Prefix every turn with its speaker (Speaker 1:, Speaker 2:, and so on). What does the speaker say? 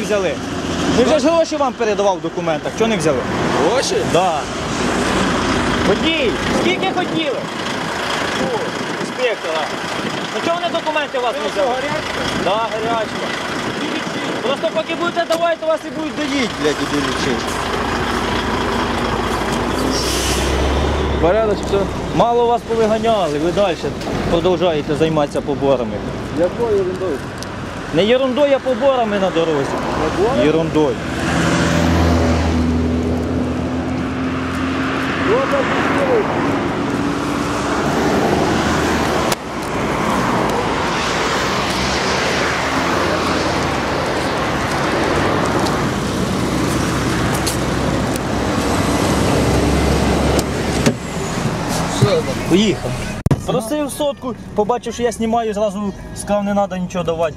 Speaker 1: взяли? Ми вже ж гроші вам передавав в документах. Чого не взяли?
Speaker 2: Гроші?
Speaker 1: Да. Водій, скільки хотіли? Інспектора. Ну чого вони документи у вас не взяли? Да, гарячка. Просто поки будете давати, то вас і будуть доїть, блядь, іди лічить.
Speaker 2: Порядок, все.
Speaker 1: Мало вас повиганяли, ви далі продовжуєте займатися поборами.
Speaker 2: Якою ерундою?
Speaker 1: Не ерундою, а поборами на дорозі. Ерундою. Поїхав. Просив сотку, побачив, що я знімаю, зразу сказав, не треба нічого давати.